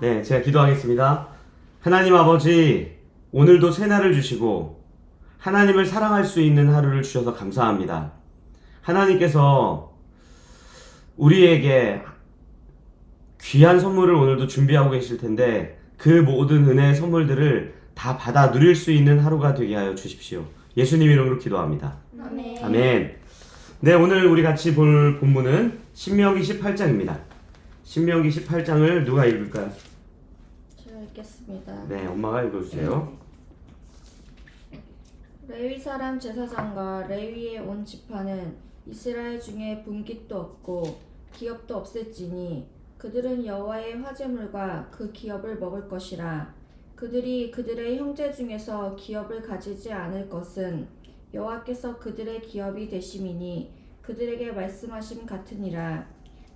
네, 제가 기도하겠습니다. 하나님 아버지, 오늘도 새날을 주시고 하나님을 사랑할 수 있는 하루를 주셔서 감사합니다. 하나님께서 우리에게 귀한 선물을 오늘도 준비하고 계실 텐데 그 모든 은혜의 선물들을 다 받아 누릴 수 있는 하루가 되게 하여 주십시오. 예수님 이름으로 기도합니다. 아멘. 아멘. 네, 오늘 우리 같이 볼 본문은 신명기 18장입니다. 신명기 18장을 누가 읽을까요? 읽겠습니다. 네, 엄마가 읽어주세요. 레위 사람 제사장과 레위의 온 지파는 이스라엘 중에 분깃도 없고 기업도 없을지니 그들은 여호와의 화제물과 그 기업을 먹을 것이라 그들이 그들의 형제 중에서 기업을 가지지 않을 것은 여호와께서 그들의 기업이 되심이니 그들에게 말씀하심 같으니라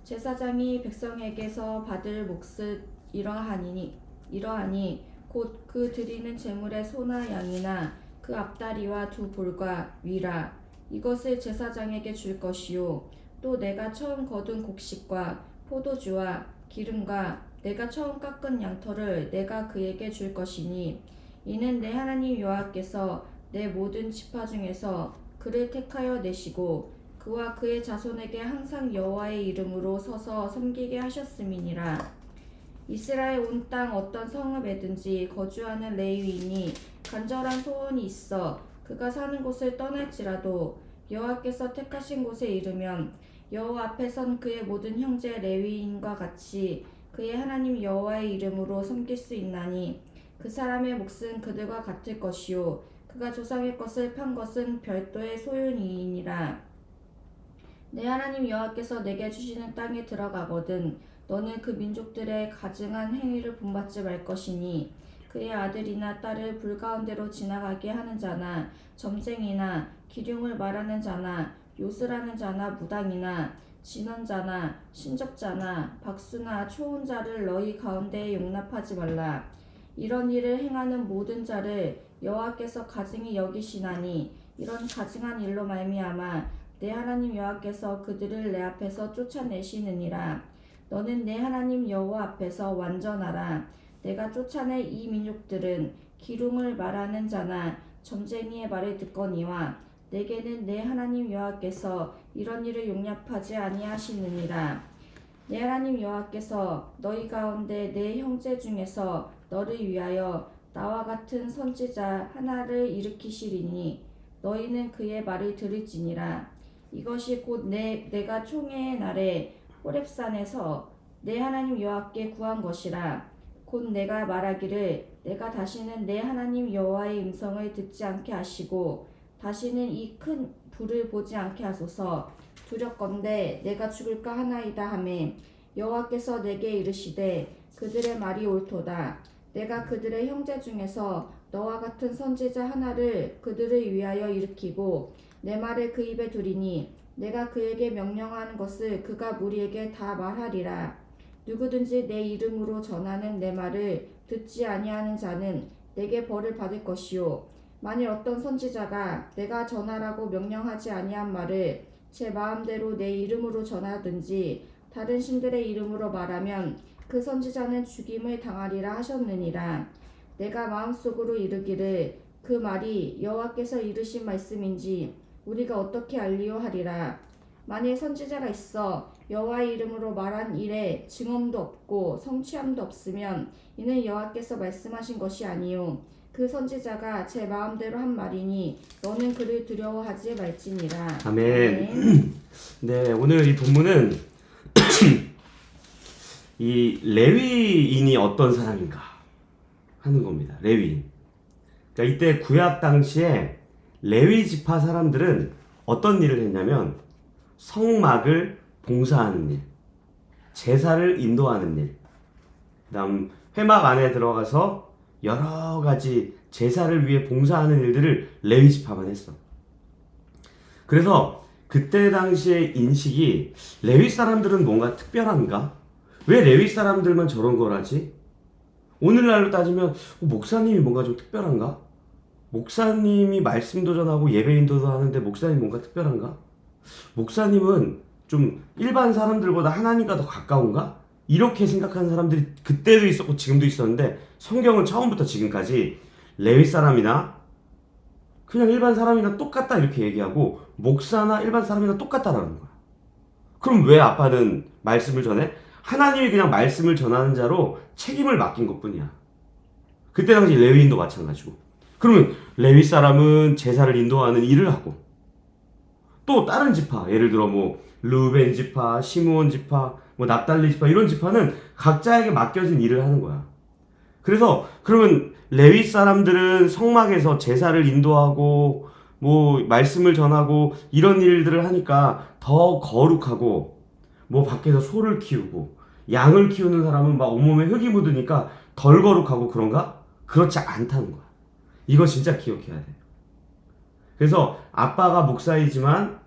제사장이 백성에게서 받을 몫을 이러하니 이러하니 곧 그 드리는 제물의 소나 양이나 그 앞다리와 두 볼과 위라. 이것을 제사장에게 줄 것이요. 또 내가 처음 거둔 곡식과 포도주와 기름과 내가 처음 깎은 양털을 내가 그에게 줄 것이니 이는 내 하나님 여호와께서 내 모든 지파 중에서 그를 택하여 내시고 그와 그의 자손에게 항상 여호와의 이름으로 서서 섬기게 하셨음이니라 이스라엘 온 땅 어떤 성읍에든지 거주하는 레위인이 간절한 소원이 있어 그가 사는 곳을 떠날지라도 여호와께서 택하신 곳에 이르면 여호와 앞에 선 그의 모든 형제 레위인과 같이 그의 하나님 여호와의 이름으로 섬길 수 있나니 그 사람의 몫은 그들과 같을 것이요 그가 조상의 것을 판 것은 별도의 소유니이니라. 내 하나님 여호와께서 내게 주시는 땅에 들어가거든 너는 그 민족들의 가증한 행위를 본받지 말 것이니 그의 아들이나 딸을 불 가운데로 지나가게 하는 자나 점쟁이나 기륭을 말하는 자나 요술하는 자나 무당이나 진언자나 신접자나 박수나 초혼자를 너희 가운데에 용납하지 말라. 이런 일을 행하는 모든 자를 여호와께서 가증히 여기시나니 이런 가증한 일로 말미암아 내 하나님 여호와께서 그들을 내 앞에서 쫓아내시느니라 너는 내 하나님 여호와 앞에서 완전하라. 내가 쫓아낼 이 민족들은 기둥을 말하는 자나 점쟁이의 말을 듣거니와 내게는 내 하나님 여호와께서 이런 일을 용납하지 아니하시느니라. 내 하나님 여호와께서 너희 가운데 내 형제 중에서 너를 위하여 나와 같은 선지자 하나를 일으키시리니 너희는 그의 말을 들을지니라. 이것이 곧 내 내가 총회의 날에 호렙산에서 내 하나님 여호와께 구한 것이라. 곧 내가 말하기를 내가 다시는 내 하나님 여호와의 음성을 듣지 않게 하시고 다시는 이 큰 불을 보지 않게 하소서. 두렵건대 내가 죽을까 하나이다 하매 여호와께서 내게 이르시되 그들의 말이 옳도다. 내가 그들의 형제 중에서 너와 같은 선지자 하나를 그들을 위하여 일으키고 내 말을 그 입에 두리니 내가 그에게 명령하는 것을 그가 무리에게 다 말하리라. 누구든지 내 이름으로 전하는 내 말을 듣지 아니하는 자는 내게 벌을 받을 것이요. 만일 어떤 선지자가 내가 전하라고 명령하지 아니한 말을 제 마음대로 내 이름으로 전하든지 다른 신들의 이름으로 말하면 그 선지자는 죽임을 당하리라 하셨느니라. 내가 마음속으로 이르기를 그 말이 여호와께서 이르신 말씀인지 우리가 어떻게 알리요 하리라 만일 선지자가 있어 여호와의 이름으로 말한 일에 증언도 없고 성취함도 없으면 이는 여호와께서 말씀하신 것이 아니요 그 선지자가 제 마음대로 한 말이니 너는 그를 두려워하지 말지니라 아멘. 네, 오늘 이 본문은 이 레위인이 어떤 사람인가 하는 겁니다. 레위인. 그러니까 이때 구약 당시에 레위 지파 사람들은 어떤 일을 했냐면 성막을 봉사하는 일, 제사를 인도하는 일, 그다음 회막 안에 들어가서 여러 가지 제사를 위해 봉사하는 일들을 레위 지파만 했어. 그래서 그때 당시의 인식이 레위 사람들은 뭔가 특별한가? 왜 레위 사람들만 저런 걸 하지? 오늘날로 따지면 어, 목사님이 뭔가 좀 특별한가? 목사님이 말씀도 전하고 예배인도도 하는데 목사님 뭔가 특별한가? 목사님은 좀 일반 사람들보다 하나님과 더 가까운가? 이렇게 생각하는 사람들이 그때도 있었고 지금도 있었는데 성경은 처음부터 지금까지 레위 사람이나 그냥 일반 사람이나 똑같다 이렇게 얘기하고 목사나 일반 사람이나 똑같다라는 거야. 그럼 왜 아빠는 말씀을 전해? 하나님이 그냥 말씀을 전하는 자로 책임을 맡긴 것뿐이야. 그때 당시 레위인도 마찬가지고. 그러면 레위 사람은 제사를 인도하는 일을 하고 또 다른 지파 예를 들어 뭐 루벤 지파, 시므온 지파, 뭐 납달리 지파 이런 지파는 각자에게 맡겨진 일을 하는 거야. 그래서 그러면 레위 사람들은 성막에서 제사를 인도하고 뭐 말씀을 전하고 이런 일들을 하니까 더 거룩하고 뭐 밖에서 소를 키우고 양을 키우는 사람은 막 온몸에 흙이 묻으니까 덜 거룩하고 그런가? 그렇지 않다는 거야. 이거 진짜 기억해야 돼. 그래서 아빠가 목사이지만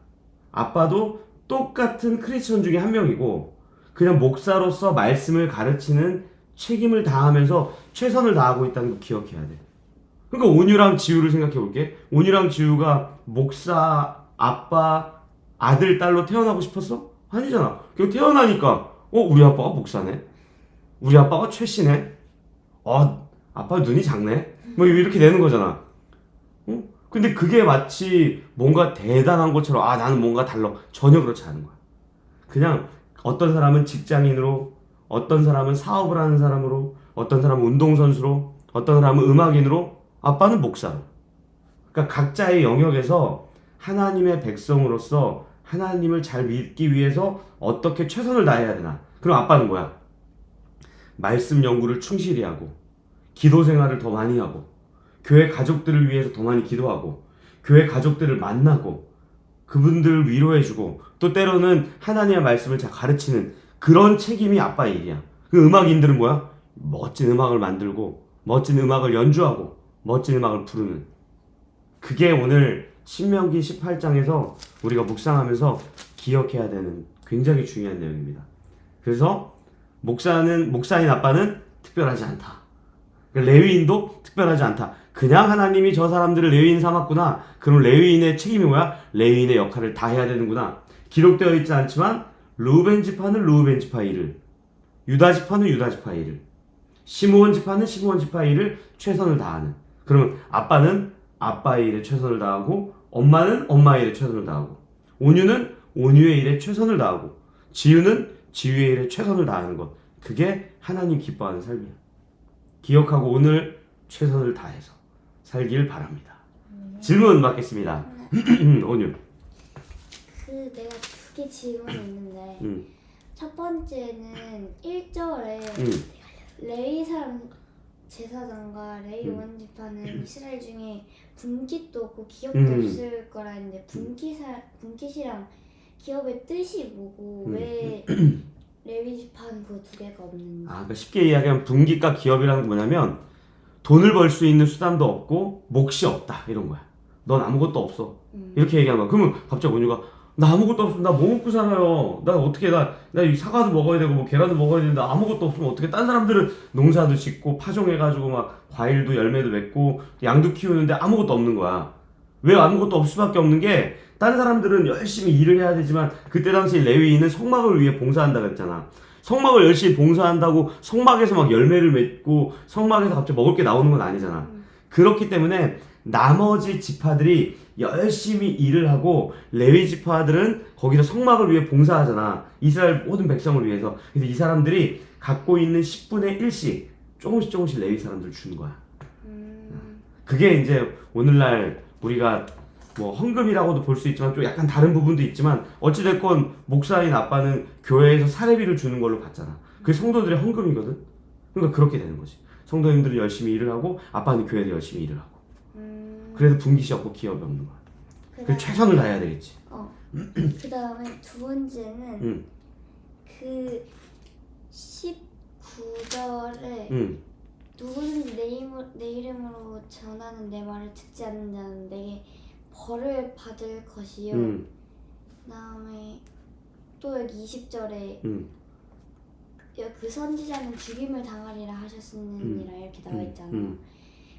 아빠도 똑같은 크리스천 중에 한 명이고 그냥 목사로서 말씀을 가르치는 책임을 다하면서 최선을 다하고 있다는 거 기억해야 돼. 그러니까 온유랑 지우를 생각해 볼게. 온유랑 지우가 목사, 아빠, 아들, 딸로 태어나고 싶었어? 아니잖아. 그 태어나니까 어 우리 아빠가 목사네. 우리 아빠가 최씨네. 어 아빠 눈이 작네. 뭐 이렇게 되는 거잖아. 어? 근데 그게 마치 뭔가 대단한 것처럼 아 나는 뭔가 달라 전혀 그렇지 않은 거야. 그냥 어떤 사람은 직장인으로, 어떤 사람은 사업을 하는 사람으로, 어떤 사람은 운동선수로, 어떤 사람은 음악인으로, 아빠는 목사로. 그러니까 각자의 영역에서 하나님의 백성으로서 하나님을 잘 믿기 위해서 어떻게 최선을 다해야 되나. 그럼 아빠는 뭐야? 말씀 연구를 충실히 하고, 기도 생활을 더 많이 하고, 교회 가족들을 위해서 더 많이 기도하고, 교회 가족들을 만나고, 그분들을 위로해주고, 또 때로는 하나님의 말씀을 잘 가르치는 그런 책임이 아빠의 일이야. 그 음악인들은 뭐야? 멋진 음악을 만들고, 멋진 음악을 연주하고, 멋진 음악을 부르는. 그게 오늘 신명기 18장에서 우리가 묵상하면서 기억해야 되는 굉장히 중요한 내용입니다. 그래서 목사는 목사인 아빠는 특별하지 않다. 그러니까 레위인도 특별하지 않다. 그냥 하나님이 저 사람들을 레위인 삼았구나. 그럼 레위인의 책임이 뭐야? 레위인의 역할을 다 해야 되는구나. 기록되어 있지 않지만 루벤 지파는 루벤 지파의 일을, 유다 지파는 유다 지파의 일을, 시므온 지파는 시므온 지파의 일을 최선을 다하는. 그러면 아빠는 아빠의 일에 최선을 다하고 엄마는 엄마의 일에 최선을 다하고 온유는 온유의 일에 최선을 다하고 지유는 지유의 일에 최선을 다하는 것. 그게 하나님 기뻐하는 삶이야. 기억하고 오늘 최선을 다해서 살길 바랍니다. 질문 받겠습니다. 온유. 그 내가 두 개 질문이 있는데 음. 첫 번째는 1절에 음. 레위 사람 제사장과 레위 음. 원지파는 이스라엘 중에 분깃도 없고 기업도 음. 없을 거라 했는데 분깃사 분깃이랑 기업의 뜻이 뭐고 음. 왜 레위 지파는 그두 개가 없는지 아, 그러니까 쉽게 이야기하면 분기과 기업이라는 게 뭐냐면 돈을 벌 수 있는 수단도 없고 몫이 없다 이런 거야. 넌 아무것도 없어. 음. 이렇게 얘기하는 거야. 그러면 갑자기 온유가 나 아무것도 없으면 나뭐 먹고 살아요. 나 어떻게 나, 나 이 사과도 먹어야 되고 뭐 계란도 먹어야 되는데 아무것도 없으면 어떻게 딴 사람들은 농사도 짓고 파종해가지고 막 과일도 열매도 맺고 양도 키우는데 아무것도 없는 거야. 왜 아무것도 없을 수밖에 없는 게 다른 사람들은 열심히 일을 해야 되지만 그때 당시 레위인은 성막을 위해 봉사한다 그랬잖아. 성막을 열심히 봉사한다고 성막에서 막 열매를 맺고 성막에서 갑자기 먹을 게 나오는 건 아니잖아. 그렇기 때문에 나머지 지파들이 열심히 일을 하고 레위 지파들은 거기서 성막을 위해 봉사하잖아. 이스라엘 모든 백성을 위해서. 그래서 이 사람들이 갖고 있는 10분의 1씩 조금씩 조금씩 레위 사람들 주는 거야. 음. 그게 이제 오늘날 우리가 뭐 헌금이라고도 볼 수 있지만 좀 약간 다른 부분도 있지만 어찌됐건 목사인 아빠는 교회에서 사례비를 주는 걸로 봤잖아. 그게 성도들의 헌금이거든. 그러니까 그렇게 되는 거지. 성도님들은 열심히 일을 하고 아빠는 교회에서 열심히 일을 하고. 음. 그래서 분기시 없고 기업이 없는 거야. 그 최선을 다해야 되겠지. 어. 그 다음에 두 번째는 응, 그 19절에 응, 누구든지 내, 이름, 내 이름으로 전하는 내 말을 듣지 않는 자는 내게 벌을 받을 것이요. 응, 그다음에 또 여기 20절에 응, 그 선지자는 죽임을 당하리라 하셨느니라 이렇게 나와 있잖아. 응.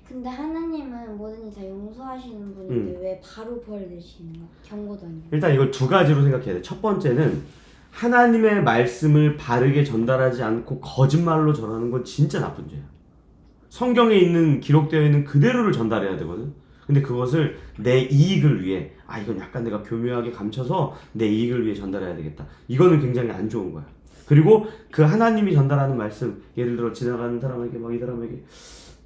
근데 하나님은 뭐든지 다 용서하시는 분인데 왜 바로 벌을 내시는 거야? 경고도 아니고. 일단 이걸 두 가지로 생각해야 돼. 첫 번째는 하나님의 말씀을 바르게 전달하지 않고 거짓말로 전하는 건 진짜 나쁜 죄야. 성경에 있는 기록되어 있는 그대로를 전달해야 되거든. 근데 그것을 내 이익을 위해 아 이건 약간 내가 교묘하게 감춰서 내 이익을 위해 전달해야 되겠다. 이거는 굉장히 안 좋은 거야. 그리고 그 하나님이 전달하는 말씀 예를 들어 지나가는 사람에게 막 이 사람에게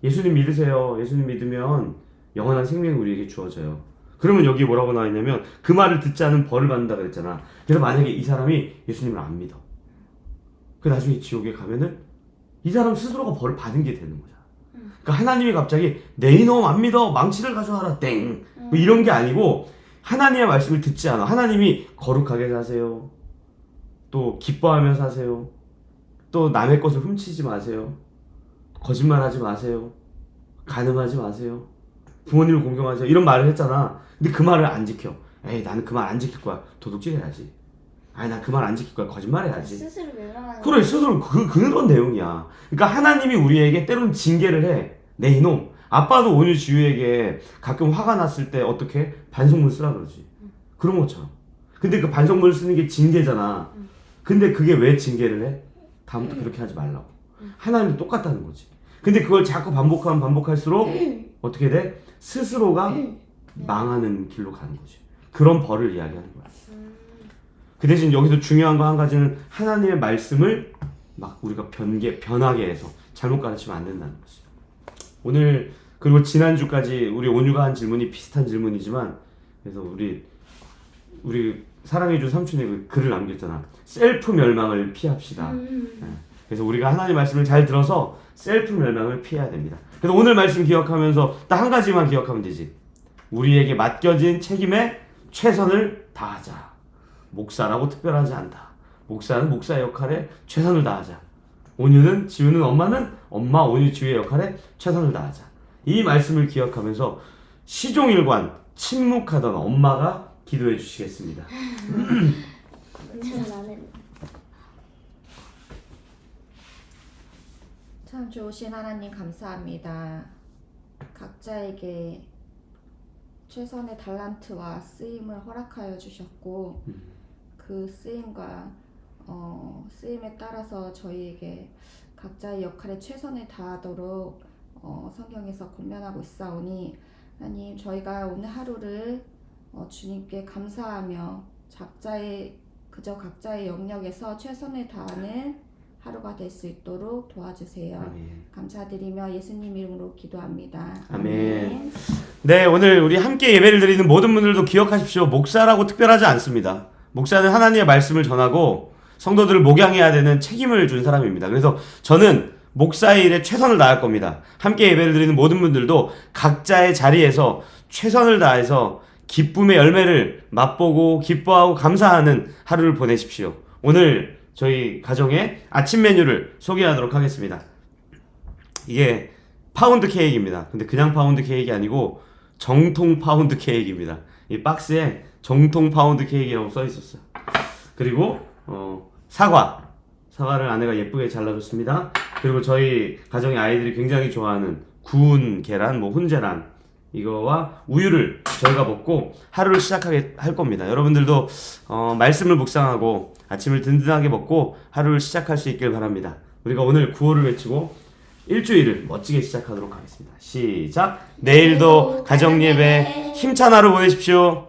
예수님 믿으세요. 예수님 믿으면 영원한 생명이 우리에게 주어져요. 그러면 여기 뭐라고 나와 있냐면 그 말을 듣지 않은 벌을 받는다 그랬잖아. 그래서 만약에 이 사람이 예수님을 안 믿어. 그 나중에 지옥에 가면은 이 사람 스스로가 벌을 받은 게 되는 거잖아. 그러니까 하나님이 갑자기 내 이놈 안 믿어 망치를 가져와라 땡 뭐 이런 게 아니고 하나님의 말씀을 듣지 않아. 하나님이 거룩하게 사세요. 또 기뻐하며 사세요. 또 남의 것을 훔치지 마세요. 거짓말하지 마세요. 가늠하지 마세요. 부모님을 공경하세요. 이런 말을 했잖아. 근데 그 말을 안 지켜. 에이 나는 그 말 안 지킬 거야. 도둑질 해야지. 아니 난그말 안 지킬 거야. 거짓말 해야지. 스스로 멸망하는 그래 스스로 그 그런 내용이야. 그러니까 하나님이 우리에게 때로는 징계를 해. 내 이놈. 아빠도 온유 지우에게 가끔 화가 났을 때 어떻게 반성문 쓰라 그러지. 그런 것처럼. 근데 그 반성문을 쓰는 게 징계잖아. 근데 그게 왜 징계를 해? 다음부터 그렇게 하지 말라고. 하나님도 똑같다는 거지. 근데 그걸 자꾸 반복하면 반복할수록 어떻게 돼? 스스로가 망하는 길로 가는 거지. 그런 벌을 이야기하는 거야. 그 대신 여기서 중요한 거 한 가지는 하나님의 말씀을 막 우리가 변개, 변하게 해서 잘못 가르치면 안 된다는 거지. 오늘 그리고 지난주까지 우리 온유가 한 질문이 비슷한 질문이지만 그래서 우리 우리 사랑해준 삼촌이 그 글을 남겼잖아. 셀프 멸망을 피합시다. 예. 그래서 우리가 하나님 말씀을 잘 들어서 셀프 멸망을 피해야 됩니다. 그래서 오늘 말씀 기억하면서 딱 한 가지만 기억하면 되지. 우리에게 맡겨진 책임에 최선을 다하자. 목사라고 특별하지 않다. 목사는 목사의 역할에 최선을 다하자. 온유는 지우는 엄마는 엄마 온유 지우의 역할에 최선을 다하자. 이 말씀을 기억하면서 시종일관 침묵하던 엄마가 기도해 주시겠습니다. 참 좋으신 하나님 감사합니다. 각자에게 최선의 달란트와 쓰임을 허락하여 주셨고 그 쓰임과 어, 쓰임에 따라서 저희에게 각자의 역할에 최선을 다하도록 어, 성경에서 권면하고 있사오니 하나님 저희가 오늘 하루를 어, 주님께 감사하며 각자의 그저 각자의 영역에서 최선을 다하는 하루가 될 수 있도록 도와주세요. 아멘. 감사드리며 예수님 이름으로 기도합니다. 아멘. 네, 오늘 우리 함께 예배를 드리는 모든 분들도 기억하십시오. 목사라고 특별하지 않습니다. 목사는 하나님의 말씀을 전하고 성도들을 목양해야 되는 책임을 준 사람입니다. 그래서 저는 목사의 일에 최선을 다할 겁니다. 함께 예배를 드리는 모든 분들도 각자의 자리에서 최선을 다해서 기쁨의 열매를 맛보고 기뻐하고 감사하는 하루를 보내십시오. 오늘 저희 가정의 아침 메뉴를 소개하도록 하겠습니다. 이게 파운드 케이크입니다. 근데 그냥 파운드 케이크가 아니고 정통 파운드 케이크입니다. 이 박스에 정통 파운드 케이크라고 써 있었어요. 그리고 어, 사과. 사과를 아내가 예쁘게 잘라줬습니다. 그리고 저희 가정의 아이들이 굉장히 좋아하는 구운 계란, 뭐 훈제란 이거와 우유를 저희가 먹고 하루를 시작하게 할 겁니다. 여러분들도 어, 말씀을 묵상하고 아침을 든든하게 먹고 하루를 시작할 수 있길 바랍니다. 우리가 오늘 구호를 외치고 일주일을 멋지게 시작하도록 하겠습니다. 시작. 내일도 가정 예배 힘찬 하루 보내십시오.